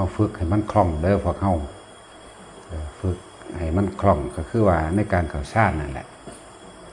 าฝึกให้มันคล่องเด้อพวกเฮาฝึกให้มันคล่องก็คือว่าในการเข้าชาตินั่นแหละ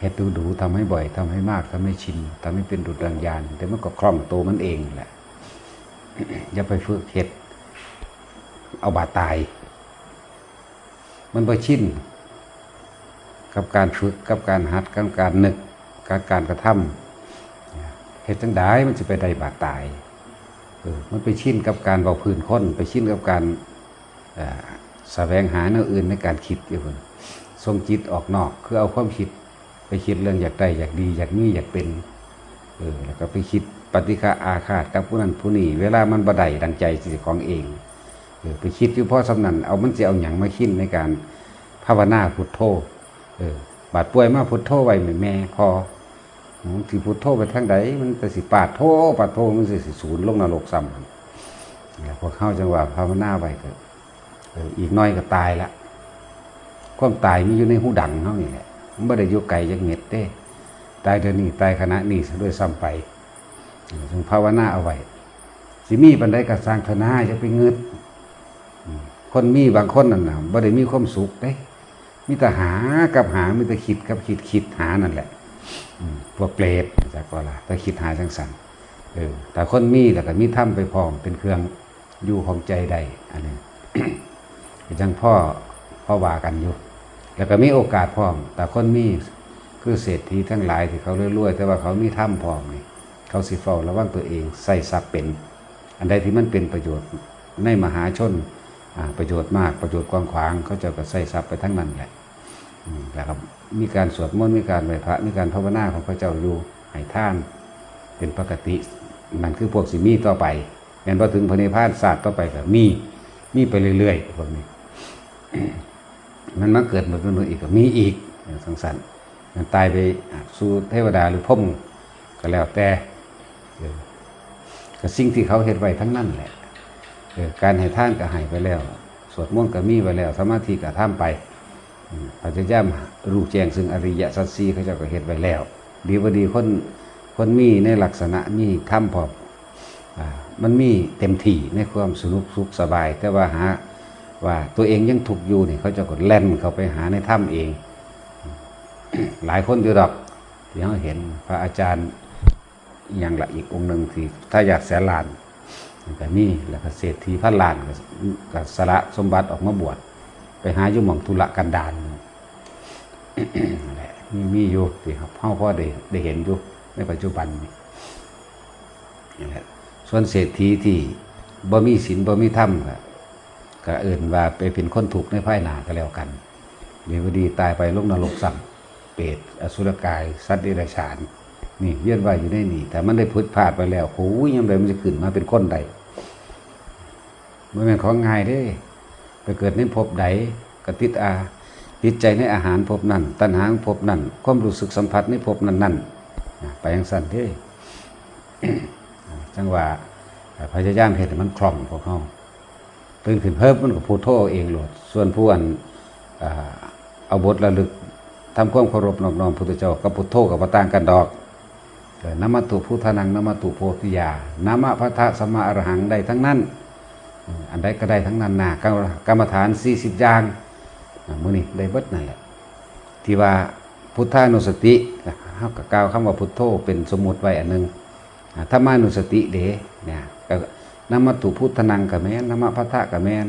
เฮ็ดดูดูทำให้บ่อยทำให้มากทำให้ชินทำให้เป็นดุจดังยานแต่มันก็คล่องตัวมันเองแหละอย่าไปฝึกเฮ็ดเอาบาดตาย มันบ่ชินกับการฝึกกับการหัดกับการนึกกับการกระทำเฮ็ดจังไดมันจะไปได้บาดตาย มันไปชินกับการเบาพื้นคนไปชินกับการเอ่อแสวงหาแนวอื่นในการคิดอยู่คนทรงจิตออกนอกคือเอาความคิดไปคิดเรื่องอยากได้อยากดีอยากมีอยากเป็นเออแล้วก็ไปคิดปฏิฆาอาฆาตกับผู้นั้นผู้นี้เวลามันบ่ได้ดังใจสิของเองเออไปคิดอยู่พราะสำนันเอามันจะเอาหยังมาคิดในการภาวนาพุทโธเออบาดป่วยมาพุทโธไว้แม่แม่พอ ที่พุทโธไปทางใดมันแต่สิปาดโธปาดโธมันสิสิศูนย์ลงนรกซ้ำแล้วพอเข้าจังหวะภาวนาไปก็อีกน้อยก็ตายละความตายมีอยู่ในหูดังเขานี่แหละมันไม่ได้อยู่ไกลจากเม็ดเด้ ตายเดี๋ยวนี้ตายขณะนี้ด้วยซ้ำไปจงภาวนาเอาไว้สิมีปันไดก็สร้างธนาจะไปเงืดอืมคนมีบางคนนั่นน่ะบ่ได้มีความสุขเด้ มีแต่หากับหามีแต่คิดกับคิดคิดหานั่นแหละ พวกเปรตจากก็ละแต่คิดหาจังสันเออแต่คนมีแล้วก็มีถ้ำไปพร้อมเป็นเครื่องอยู่ของใจได้อันนี้จังพ่อพ่อว่ากันอยู่ แล้วก็มีโอกาสพร้อม แต่คนมีคือเศรษฐีทั้งหลายที่เขารวยๆแต่ว่าเขามีถ้ำพร้อมนี่เขาสิเฝ้าระวังตัวเองใส่ทรัพย์เป็น อันใดที่มันเป็นประโยชน์ในมหาชนประโยชน์มากประโยชน์กว้างขวางเขาจะก็ใส่ทรัพย์ไปทั้งนั้นแหละ แล้วก็มีการสวดมนต์มีการไหว้พระมีการภาวนาของพระเจ้าอยู่ให้ท่านเป็นปกตินั่นคือพวกสิมีต่อไปแม้นพอถึงพระนิพพานศาสตร์ต่อไปก็มีมีไปเรื่อยๆพวกนี้มันมาเกิดเหมือนกันอีกก็มีอีกสังสรรค์มันตายไปสู่เทวดาหรือพรหมก็แล้วแต่ก็สิ่งที่เขาเห็นไว้ทั้งนั้นแหละการให้ท่านก็ให้ไปแล้ว สวดมนต์ก็มีไปแล้ว สมาธิก็ทำไป อืมพระเจ้ารู้แจ้งซึ่งอริยสัจสีเขาเจ้าก็เฮ็ดไว้แล้ว ดีบ่ดีคนคนมีในลักษณะมีธรรมพออ่ามันมีเต็มที่ในความสนุกสุขสบาย แต่ว่าหาว่าตัวเองยังถูกอยู่เนี่ยเขาจะกดแล่นเขาไปหาในถ้ำเอง หลายคนอยู่ดอกที่เขาเห็นพระอาจารย์อย่างละอีกองค์หนึ่งที่ถ้าอยากแสนลานก็มีแล้วก็เศรษฐีพันลานก็ก็สละสมบัติออกมาบวช ไปหาอยู่หม่องธุระกันดานั่นแหละมีมีอยู่ที่ครับเฮาพ่อได้ได้เห็นอยู่ในปัจจุบันนี่แหละส่วนเศรษฐีที่บ่มีศีลบ่มีธรรมก็ก็เอื่นว่าไปเป็นคนถูกในภายหน้าก็แล้วกันมีวดีตายไปลงนรกซ้ำเปรตอสุรกาย สัตว์เดรัจฉาน นี่เวียนว่ายอยู่ในนี่ แต่มันได้พุทธพลาดไปแล้วโอ้ยยังไงมันจะขึ้นมาเป็นคนใดมันเป็นของง่ายเด้ เกิดในภพใดกติดอาติดใจในอาหารภพนั้น ตัณหางภพนั้นความรู้สึกสัมผัสในภพนั้นนั่นไปยังสั่นเด้จังหวะพยายามเห็นมันคล่องพวกเขาตื่นขึ้นเพิ่มมันก็พูดโทเองโหลด ส่วนผู้อันอ่าเอาบทระลึกทำความเคารพนอบน้อมพุทธเจ้ากับพุทโธกับปต่างกันดอกนามาตุพุทธานังนามาตุโพธิยานามะพระทะสมมาอรหังได้ทั้งนั้น อันใดก็ได้ทั้งนั้นนะกรรมฐานสี่สิบอย่างมื้อนี้ได้เบิดนั่นแหละที่ว่าพุทธานุสติเฮาก็กล่าวคำว่าพุทโธเป็นสมมุติไว้อันหนึงอ่าธรรมานุสติเด้เนี่ยก็นามัตถุพุทธนังก็แม่นนามะพัทธะก็แม่น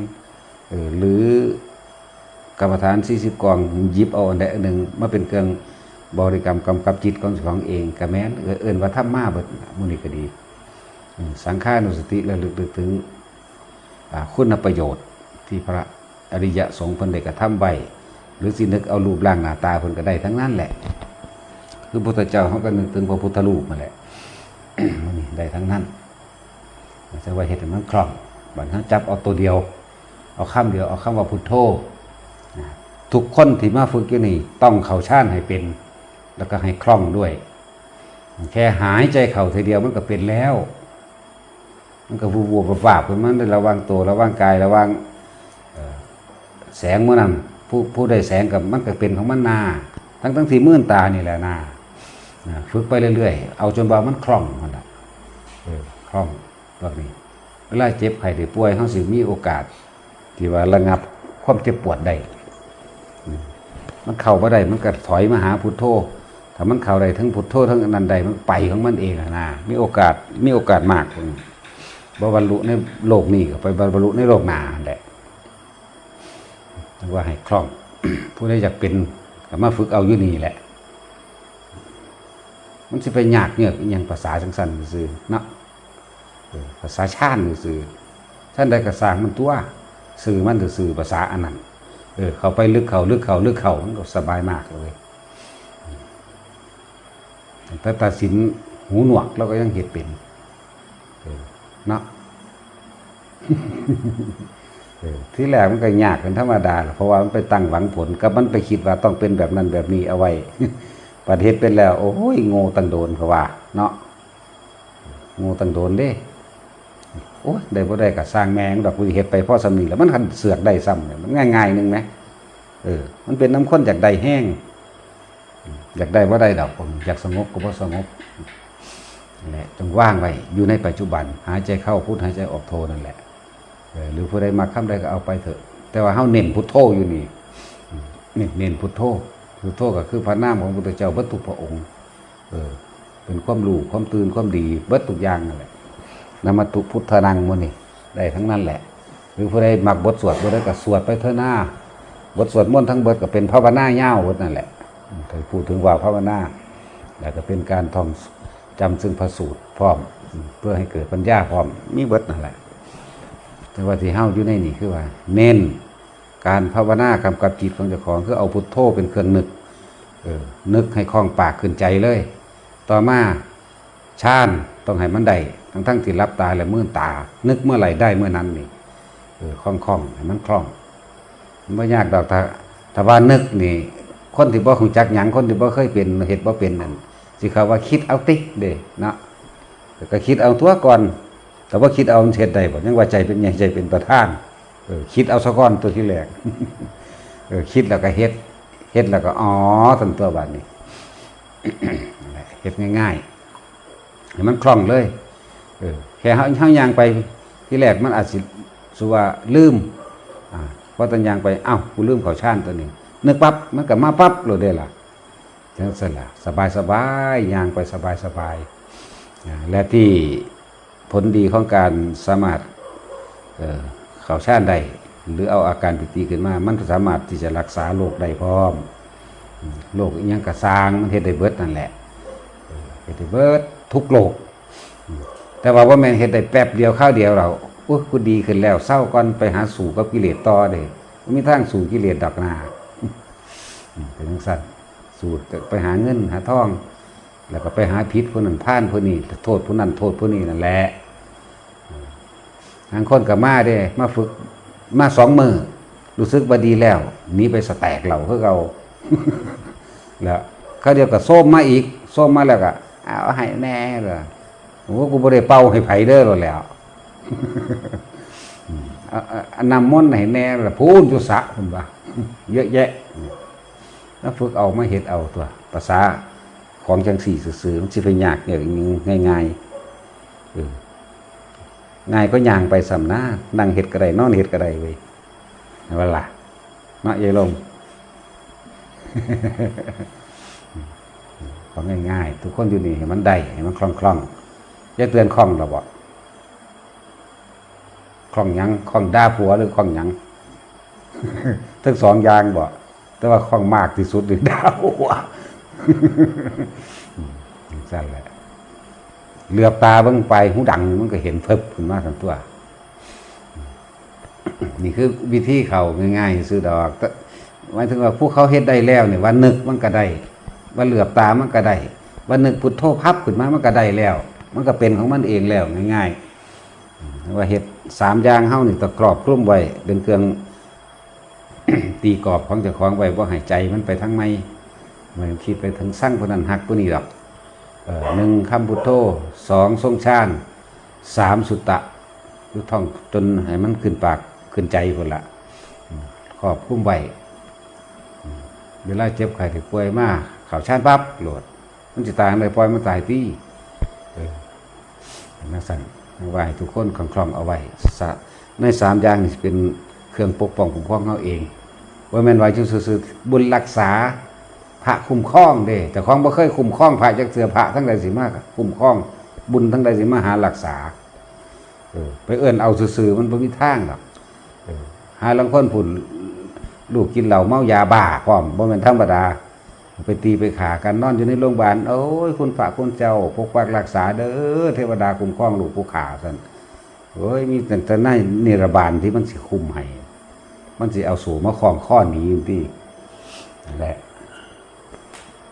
เออหรือกรรมฐาน 40 กองหยิบเอาอันใดอันหนึ่งมาเป็นเครื่องบริกรรมกำกับจิตของของเองก็แม่นเออเอิ้นว่าธรรมาเบิดมื้อนี้ก็ดี สังขานุสติระลึกถึง คุณประโยชน์ที่พระอริยสงฆ์เพิ่นได้กระทำไว้หรือสินึกเอารูปร่างหน้าตาเพิ่นก็ได้ทั้งนั้นแหละ คือพระพุทธเจ้าเขาก็นึกถึงพระพุทธรูปมาแหละมันได้ทั้งนั้นจะว่าเห็ดให้มันคล่องบัดนั้นจับเอาตัวเดียว เอาคำเดียวเอาคำว่าพุทโธทุกคนที่มาฝึกอยู่นี่ต้องเข้าชานให้เป็น แล้วก็ให้คล่องด้วย แค่หายใจเข่าทีเดียวมันก็เป็นแล้ว มันก็วูบวบวาบๆขึ้นมันได้ระวังตัวระวังกายระวังแสงมื่อนั้นผู้ผู้ได้แสงกับมันก็เป็นของมันนาทั้งทั้งที่มื่นตานี่แหละนาฝึกไปเรื่อยๆ เอาจนว่ามันคล่องมันละคล่องแบบนี้เวลาเจ็บไข้ได้ป่วยเขาสิมีโอกาส ที่ว่าระงับความเจ็บปวดได้มันเข้าบ่ได้มันก็ถอยมาหาพุทโธถ้ามันเข้าได้ทั้งพุทโธทั้งอนันใดมันไปของมันเองอะนะมีโอกาสมีโอกาสมากอืมบ่ บรรลุในโลกนี้ก็ไปบรรลุในโลกหนาแหละว่าให้คล่อง ผู้ใดอยากเป็นก็มาฝึกเอาอยู่นี่แหละ มันสิไปยากเนี่ยอย่างภาษาจังสันซื่อเนาะภาษาชาติซื่อท่านใดก็สร้างมันตัวสื่อมันถือสื่อภาษาอันนั้นเออเขาไปลึกเขาลึกเขาลึกเขามันก็สบายมากเลยแต่ตัดสินหูหนวกเราก็ยังเห็ดเป็น เนาะที่แรกมันก็ยากเป็นธรรมดาล่ะเพราะว่ามันไปตั้งหวังผลกับมันไปคิดว่าต้องเป็นแบบนั้นแบบนี้เอาไว้ประเทศเป็นแล้ว โอ้ยโง่ตังโดนเขาว่า เนาะโง่ตังโดนเด้โอ้ยได้บ่ได้ก็สร้างแมงดอกกุเฮ็ดไปพราะสำนีแล้วมันคันเสือกได้ซ้ำเนี่ยมันง่ายๆหนึงไหมเออ มันเป็นน้ำข้นจากใดแห้ง อยากได้ว่าได้ดอกผมอยากสงบก็บ่สงบ นั่นแหละจงว่างไว้อยู่ในปัจจุบัน หายใจเข้าพุทหายใจออกโทนั่นแหละหรือผู้ใดมาค้ำใดก็เอาไปเถอะ แต่ว่าเฮาเน้นพุทโธอยู่นี่เน้นเน้นพุทโธพุทโธก็คือพระนามของพระพุทธเจ้าเบิดทุพระองค์ เออ เป็นความรู้ความตื่นความดีเบิดทุอย่างนั่นแหละนามตุพุทธนังมื้อนี่ได้ทั้งนั้นแหละ หรือผู้ใดมักบทสวดบ่ได้ก็สวดไปเถอะหน้าบทสวดมนต์ทั้งเบิดก็เป็นภาวนาเย้าวบดนั่นแหละเคยพูดถึงว่าภาวนาแล้วก็เป็นการท่อง จำซึ่งพระสูตรพร้อม เพื่อให้เกิดปัญญาพร้อมมีเบิดนั่นแหละ แต่ว่าที่เฮาอยู่ในนี่คือว่า เน้นการภาวนากำกับจิตของเจ้าของคือเอาพุทโธเป็นเครื่องนึกเออนึกให้คล่องปากขึ้นใจเลย ต่อมาชาญต้องให้มันได้ทั้งทั้งที่รับตาและมื่นตา นึกเมื่อไหร่ได้เมื่อนั้นนี่เออคล่องคล่องให้มันคล่องมันไม่ยากดอกถ้าถ้าว่านึกนี่ คนที่บ่คงจักหยังคนที่บ่เคยเป็นเฮ็ดบ่เป็นนั่น สิเขาว่าคิดเอาติเด้เนาะแต่ก็คิดเอาตัวก่อน แต่ว่าคิดเอาเฮ็ดได้บ่ยังว่าใจเป็นใหญ่ใจเป็นประธานเออคิดเอาซะก่อนตัวที่แรกเออคิดแล้วก็เฮ็ดเฮ็ดแล้วก็อ๋อทันตัวบัดนี้เฮ็ดง่ายๆให้มันคล่องเลยเออแค่เฮาเฮายางไปที่แรกมันอาจสิสุว่าลืมอ่าพอตันยางไปเอ้ากูลืมเขาชานตัวนี้นึกปั๊บมันก็มาปั๊บโลดได้ล่ะ จังซั่นล่ะสบายสบายยางไปสบายสบายและที่ผลดีของการสามารถเอ่อเขาชานได้หรือเอาอาการปิติขึ้นมา มันสามารถที่จะรักษาโรคได้พร้อมโรคอีหยังกระซางมันเฮ็ดได้เบิดนั่นแหละเออเฮ็ดได้เบิดทุกโรคแต่ว่าว่าแม่นเฮ็ดได้แป๊บเดียวข้าวเดียวเราอุ้ยกูดีขึ้นแล้วเศร้าก่อนไปหาสู่กับกิเลสต่อเด้บ่มีทางสู่กิเลสดอกหนาเป็นจังซั่น สู่ไปหาเงินหาทอง แล้วก็ไปหาพิษผู้นั้นพ่านผู้นี้โทษผู้นั้นโทษผู้นี้นั่นแหละทางคนกับมาเด้ มาฝึกมาสองมือรู้สึกว่าดีแล้วนีไปสแตกเราเพื่อเราแล้วเขาเดียวก็ส้มมาอีกส้มมาแล้วก็เอาให้แน่เลยโอ้กูบ่ได้เป่าให้ไผเด้อหรอกแล้วอืมอะอะอันำมนให้แน่ละพูนจุสะคุณว่าเยอะแยะ แล้วฝึกเอาไมาเฮ็ดเอาตัวภาษาของจังสี่ซื่อมันสิไปยากอย่างง่ายๆเออง่ายก็ย่างไปสำหน้านั่งเฮ็ดกระไดนอนเฮ็ดกระไดเว้ยเวลาเนาะยายลงของง่ายๆทุกคนอยู่นี่ให้มันได้ให้มันคล่องๆอย่าเตือนคล่องเราบอกคล่องยังคล่องด่าผัวหรือคล่องยังทั้งสองอย่างบ่ แต่ว่าคล่องมากที่สุดหรือด่าวสั่นแหละเหลือบตาเบิ่งไปหูดังมันก็เห็นเพิบขึ้นมาทั้งตัว นี่คือวิธีเขาง่ายๆซื้อดอกหมายถึงว่าผู้เขาเฮ็ดได้แล้วเนี่ยว่านึกมันก็ได้ ว่าเหลือบตามันก็ได้ ว่านึกพุทโธพับขึ้นมามันก็ได้แล้ว มันก็เป็นของมันเองแล้วง่ายๆว่าเฮ็ดสามอย่างเฮานี่ตะกรอบกลุ่มไว้เป็นเครื่อง ตีกรอบของเจ้าของไว้ว่าหายใจมันไปทั้งไม่ไม่คิดไปถึงสร้างคนนั้นหักผู้นี้หรอกหนึ่งคำพุทโธสองทรงชาญสามสุตตะยุท่องจนให้มันขึ้นปากขึ้นใจคนละอืมครอบคุ้มไว้เวลาเจ็บไข้ถึงป่วยมากข่าวชาญปั๊บโหลด มันจะตายเลยปล่อยมันตายที่นักสั่นไว้ให้ทุกคนคล่องเอาไว้ในสามอย่างนี่เป็นเครื่องปกป้องคุ้มครองเราเอง ว่าแม่นไว้จุซื่อบุญรักษาพระคุ้มครองเด้แต่ของบ่เคยคุ้มครองพระจักเสือพระทั้งใดสิมากคุ้มครอง บุญทั้งใดสิมาหารักษาไปเอื้อนเอาซื่อมันบ่มีทางหรอกหาลังคนผุ่นลูกกินเหล้าเมายาบ้าพร้อมบ่แม่นธรรมดา ไปตีไปขากันนอนอยู่ในโรงพยาบาลโอ้ยคุณพระคุณเจ้าปกปักรักษาเด้อเทวดาคุ้มครองลูกผู้ขาซั่นโอ้ยมีแต่แต่ในนิรบาลที่มันสิคุมให้ มันสิเอาสู่มาคล้องข้อนี้ที่แหละ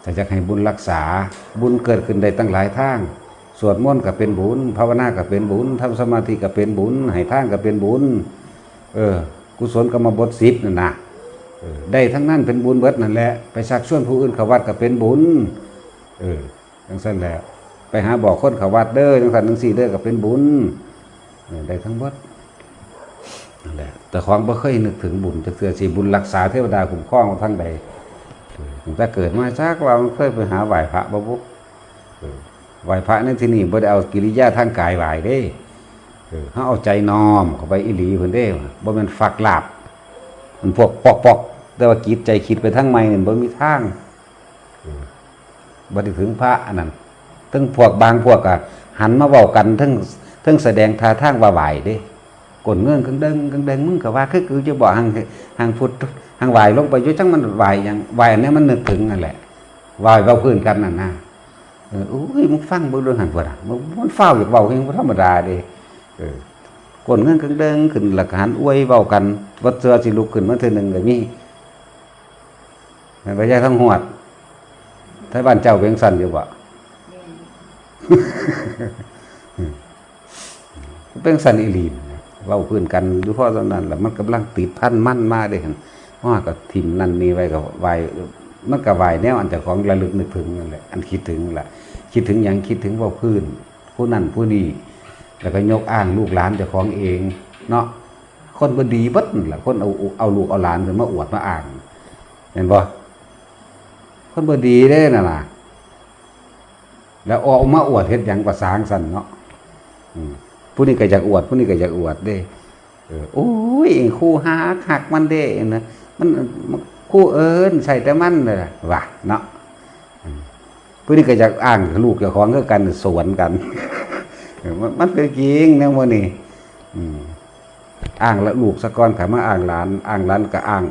แต่จะให้บุญรักษาบุญเกิดขึ้นได้ตั้งหลายทางสวดมนต์ก็เป็นบุญภาวนาก็เป็นบุญทำสมาธิก็เป็นบุญให้ทานก็เป็นบุญ เออ กุศลกรรมบทสิบนั่นนะเออได้ทั้งนั้นเป็นบุญเบิดนั่นแหละไปชักชวนผู้อื่นเขาวัดก็เป็นบุญ เออจังสั้นแหล้วไปหาบอกคนเขาวัดเด้อจังสันจังสี่เด้อก็เป็นบุญได้ทั้งเบิด นั่นแหละแต่ของบ่เคยนึกถึงบุญจะเสือสีบุญรักษาเทวดาคุ้มครองทั้งใดตั้งแต่เกิดมาชักเราเคยไปหาไหว้พระบ่บุเออไหว้พระในที่นี่บ่ได้เอากิริยาทางกายไหว้เด้เออเฮาเอาใจน้อมเข้าไปอีหลีเพิ่นเด้บ่แม่นฝักหลาบมันพวกปอกๆแต่ว่าจิตใจคิดไปทางใหม่นี่บ่มีทางบ่ได้ถึงพระอันนั้นทั้งพวกบางพวกก็หันมาเว้ากันทั้งทั้งแสดงท่าทางว่าไหว้เด้ กนเงื่อนกังเดิงกังเดิงมึงก็ว่าคือคือจะบอกหังหังพุทธทางไหวลงไปอยุ่จังมันไหวอย่างไหวอันนี้มันนึกถึงนั่นแหละไหวเบาพื้นกันนั่นนะเอออุ้ยมึงฟังเบิ่งเรื่องหันบ่ล่ะมันมันเฝ้าอยากเบาเองบ่ธรรมดาเด้เออกนเงินกังเดิงขึ้นหลักหันอวยเบากันวัดเสือสิลุกขึ้นมาเทื่อหนึงก็มีมันบ่ใช่ทั้งหวดถ้าบ้านเจ้าเวียงสันอยู่บ่เป็นสันอีหลีนะ เว้าพื้นกันอยู่พราะตอนนั้นแหละมันกำลังติดพันมั่นมาเด้หันว่าก็ทิมนั่นนี่ไว้ก็ไหวมันก็ไหวแนวอันเจ้าของระลึกนึกถึงนั่นแหละอันคิดถึงแหละคิดถึงหยังคิดถึงเว่าพื้น ผู้นั้นผู้นี้แล้วก็ยกอ้างลูกหลานเจ้าของเองเนาะคนบ่ดีบิดแหละคนเอาเอาลูกเอาหลานขึ้นมาอวดมาอ้างเห็นบ่คนบ่ดีเด้น่ะล่ะแล้วเอามาอวดเฮ็ดหยังก็สร้างสั่นเนาะอืม ผู้นี้ก็อยากอวด ผู้นี้ก็อยากอวดเด้อโอ้ยคู่หาหักมันเด้นะมันคู่เอิญใส่แต่มันเลยว่ะเนาะผู้นี้ก็อยากอ้างลูกเจ้าของก็กันสวนกัน มันเป็นจริงนะโมนี่อ้างแล้วลูกสะก้อนขามาอ้างหลาน อ้างหลานก็อ้าง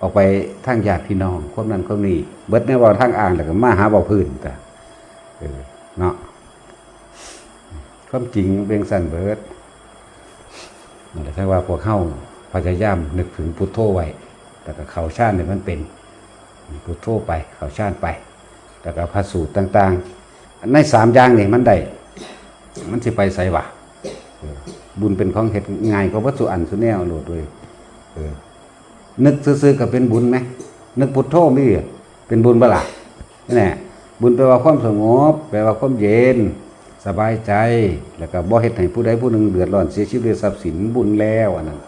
ออกไปทางญาติพี่น้องคนนั้นคนนี้เบิดในว่าทางอ้างแล้วก็มาหาเบาพื้นแต่ ความจริงเป็นสันเบิดนั่นแหละถ้าว่าพวกเข้าพยายามนึกถึงพุทโธไว้แต่ก็เขาชาติเนี่ยมันเป็นพุทโธไป เขาชาติไป แต่ก็พระสูตรต่างๆในสามอย่างนี่มันได้ มันสิไปใส่วะบุญเป็นของเหตุง่ายก็วัตถุอันสุแนวโหลดด้วยนึกซื่อๆกับเป็นบุญไหมนึกพุทโธไม่ดีเป็นบุญเปล่านี่แหละบุญแปลว่าความสงบแปลว่าความเย็น สบายใจแล้วก็บ่เฮ็ดให้ผู้ใดผู้หนึ่งเดือดร้อนเสียชีวิตด้วยทรัพย์สินบุญแล้วอันนั้น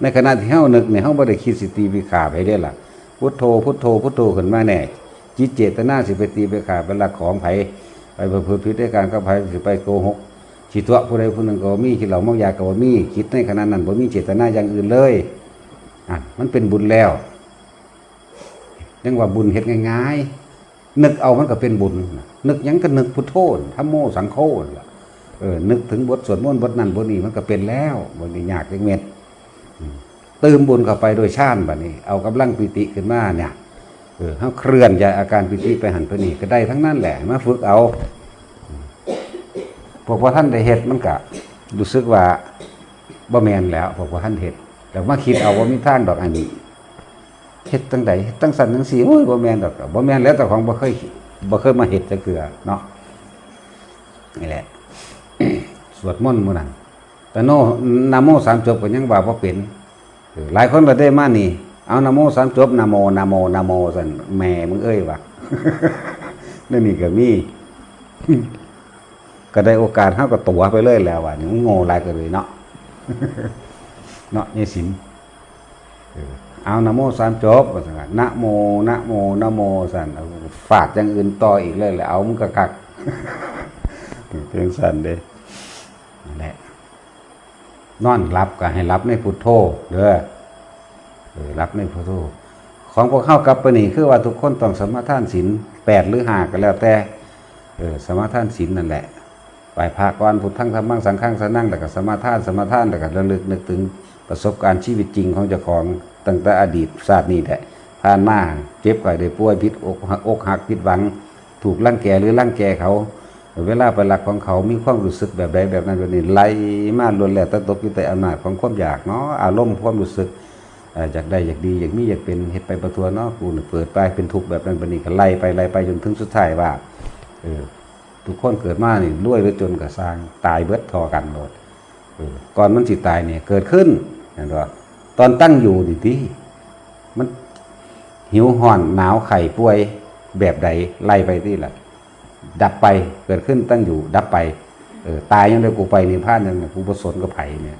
ในขณะที่เฮานึกเนี่ยเฮาบ่ได้คิดสิตีไปขาไปได้ล่ะพุทโธพุทโธพุทโธขึ้นมาแน่จิตเจตนาสิไปตีไปขาไปลักของไผไปประพฤติผิดด้วยการกับไผสิไปโกหกสิตัวผู้ใดผู้หนึ่งก็มีคิดเหล่าเมายาก็บ่มีคิดในขณะนั้นบ่มีเจตนาอย่างอื่นเลยอะมันเป็นบุญแล้วยังว่าบุญเฮ็ดง่ายๆ นึกเอามันก็เป็นบุญ นึกยังก็นึกพุทโธธัมโมสังโฆล่ะเออนึกถึงบทสวดมนต์บทนั้นบทนี้มันก็เป็นแล้วบทนี้ยากจังเม็ดเติมบุญเข้าไปโดยชาติบัดนี้ เอากำลังปิติขึ้นมาเนี่ยเออเฮาเคลื่อนยาอาการปิติไปหันไปนี่ก็ได้ทั้งนั้นแหละมาฝึกเอาพวกพระท่านได้เฮ็ดมันก็รู้สึกว่าบ่แมนแล้วพวกพระท่านเฮ็ดแต่มาคิดเอาว่ามีท่างดอกอันนี้ เฮ็ดตั้งใดเฮ็ดตั้งสันตั้งสีโอ้ยบ่แม่นดอกบ่แม่นแล้วแต่ของบ่เคยบ่เคยมาเฮ็ดจักเทื่อเนาะนี่แหละสวดมนต์มื้อนั้นแต่โนนะโมสามจบก็ยังว่าบ่เป็นหลายคนก็ได้มานี่ เอานะโมสามจบนะโมนะโมนะโมซั่นแม่มึงเอ้ยว่ะนั่นนี่ก็มีก็ได้โอกาสเฮาก็ตัวไปเลยแล้วว่ะนี่มึงโง่หลายก็เลยเนาะเนาะยายสินเออ เอานะโมสามจบว่าซั่นว่านะโมนะโมนะโมซั่นฝากอย่างอื่นต่ออีกเลยแหละเอามึงก็คักเป็นสันเด้นั่นแหละนอนรับก็ให้รับในพุทโธเด้อเออรับในพุทโธของพวกเข้ากับปนี่คือว่าทุกคนต้องสมาทานศีลแปดหรือห้าก็แล้วแต่เออสมาทานศีลนั่นแหละไปภาควันพุทธังธรรมังสังฆังสนั่งแต่ก็สมาทานสมาทานแต่ก็ระลึกนึกถึงประสบการณ์ชีวิตจริงของเจ้าของ ตั้งแต่อดีตชาตินี้แหละผ่านมาเจ็บก่อยได้ป่วยพิษอกหักอกหักพิษหวัง ถูกลังแกหรือลังแกเขา เวลาไปหลักของเขามีความรู้สึกแบบใดแบบนั้นแบบนี้ไหลมาล้วนแล้วแตั้งตกอยู่แต่อำนาจของความอยากเนาะอารมณ์ความรู้สึกอยากได้อยากดีอยากมีอยากเป็นเฮ็ดไปประทัวเนาะกูเปิดไปเป็นทุกข์แบบนั้นแบบนี้ก็ไล่ไปไล่ไปจนถึงสุดท้ายว่าเออทุกคนเกิดมานี่รวยหรือจนก็สร้างตายเบิดทอกันหมดก่อนมันสิตายเนี่ยเกิดขึ้นเห็นบ่ ตอนตั้งอยู่ดิติมันหิวห่อนหนาวไข้ป่วยแบบใดไล่ไปที่ละดับไปเกิดขึ้นตั้งอยู่ ดับไปเออตายยังได้กูไปนิพพานยังกูบ่สนกับไผ่เนี่ย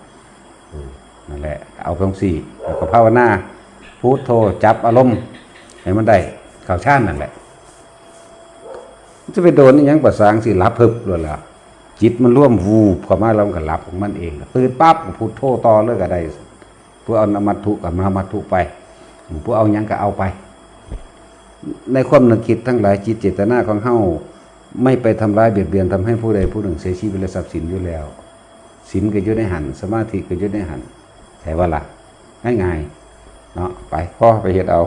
นั่นแหละ เอาเพียงสี่แล้วก็ภาวนาพูดโทจับอารมณ์ให้มันได้ข่าวชาตินั่นแหละ จะไปโดนยังประสางสิรับเพิบเลยล่ะจิตมันร่วมวูบเข้ามาแล้วมันก็รับของมันเองตื่นปั๊บพูดโทต่อเลยก็ได้ ผู้เอานมัตถุกับมามัตถุไป ผู้เอายังก็เอาไป ในความนึกคิดทั้งหลายจิตเจตนาของเฮาไม่ไปทำร้ายเบียดเบียนทำให้ผู้ใดผู้หนึ่งเสียชีวิตและทรัพย์สินอยู่แล้วศีลก็อยู่ในหันสมาธิก็อยู่ในหันแต่ว่าล่ะง่ายๆเนาะไปพ่อไปเห็ดเอา